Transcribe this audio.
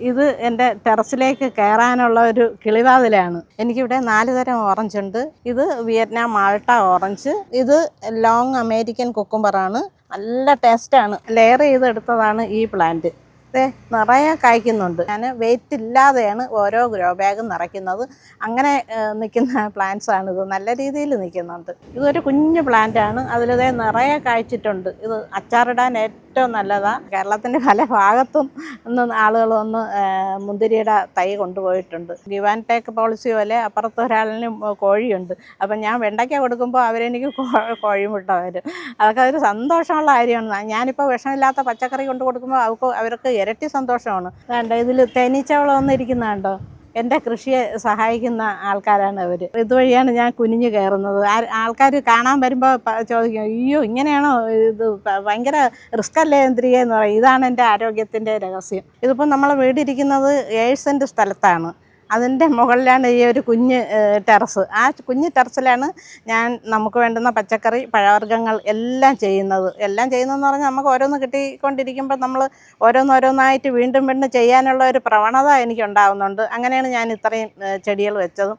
ഇത് എന്റെ ടെറസിലേക്ക് കയറാനുള്ള ഒരു കിളിവാതിലാണ്. എനിക്കിവിടെ നാല് തരം ഓറഞ്ച് ഉണ്ട്. ഇത് വിയറ്റ്നാം മാൾട്ട ഓറഞ്ച്. ഇത് ലോങ് അമേരിക്കൻ കുക്കുംബറാണ്. നല്ല ടേസ്റ്റാണ്. ലെയർ ചെയ്തെടുത്തതാണ് ഈ പ്ലാന്റ്. ദേ നിറയെ കായ്ക്കുന്നുണ്ട്. ഞാൻ വെയിറ്റ് ഇല്ലാതെയാണ് ഓരോ ഗ്രോ ബാഗും നിറയ്ക്കുന്നത്. അങ്ങനെ നിൽക്കുന്ന പ്ലാന്റ്സ് ആണ് ഇത്. നല്ല രീതിയിൽ നിൽക്കുന്നുണ്ട്. ഇതൊരു കുഞ്ഞു പ്ലാന്റ് ആണ്. അതിലിതേ നിറയെ കായ്ച്ചിട്ടുണ്ട്. ഇത് അച്ചാറിടാൻ ഏറ്റവും നല്ലതാണ് കേരളത്തിന്റെ പല ഭാഗത്തും ഒന്ന് ആളുകൾ ഒന്ന് ആ, മുന്തിരിയുടെ തൈ കൊണ്ടുപോയിട്ടുണ്ട്. ഗിവ് ആൻഡ് ടേക്ക് പോളിസി പോലെ അപ്പുറത്ത് ഒരാളിന് കോഴിയുണ്ട്. അപ്പം ഞാൻ വെണ്ടയ്ക്ക കൊടുക്കുമ്പോൾ അവരെനിക്ക് കോഴിമുട്ട വരും അതൊക്കെ അതൊരു സന്തോഷമുള്ള കാര്യമാണ്. ഞാനിപ്പോൾ വിഷമില്ലാത്ത പച്ചക്കറി കൊണ്ട് കൊടുക്കുമ്പോൾ അവർക്ക് അവർക്ക് ഇരട്ടി സന്തോഷമാണ്. വേണ്ട ഇതിൽ തേനീച്ചവളം ഒന്നിരിക്കുന്ന കണ്ടോ എന്റെ കൃഷിയെ സഹായിക്കുന്ന ആൾക്കാരാണ് അവർ ഇതുവഴിയാണ് ഞാൻ കുനിഞ്ഞു കയറുന്നത്. ആൾക്കാർ കാണാൻ വരുമ്പോൾ ചോദിക്കും അയ്യോ ഇങ്ങനെയാണോ ഇത് ഭയങ്കര റിസ്ക് അല്ലേ എന്തിരിക്കുക എന്ന് പറയും. ഇതാണ് എന്റെ ആരോഗ്യത്തിന്റെ രഹസ്യം. ഇതിപ്പോൾ നമ്മളെ വീടിരിക്കുന്നത് ഏഴ് സെന്റ് സ്ഥലത്താണ്. അതിന്റെ മുകളിലാണ് ഈ ഒരു കുഞ്ഞ് ടെറസ്. ആ കുഞ്ഞ് ടെറസിലാണ് ഞാൻ നമുക്ക് വേണ്ടുന്ന പച്ചക്കറി പഴവർഗങ്ങൾ എല്ലാം ചെയ്യുന്നത്. എല്ലാം ചെയ്യുന്നതെന്ന് പറഞ്ഞാൽ നമുക്ക് ഓരോന്ന് കിട്ടിക്കൊണ്ടിരിക്കുമ്പോൾ നമ്മൾ ഓരോന്നോരോന്നായിട്ട് വീണ്ടും വീണ്ടും ചെയ്യാനുള്ള ഒരു പ്രവണത എനിക്ക് ഉണ്ടാകുന്നുണ്ട് അങ്ങനെയാണ് ഞാൻ ഇത്രയും ചെടികൾ വെച്ചതും.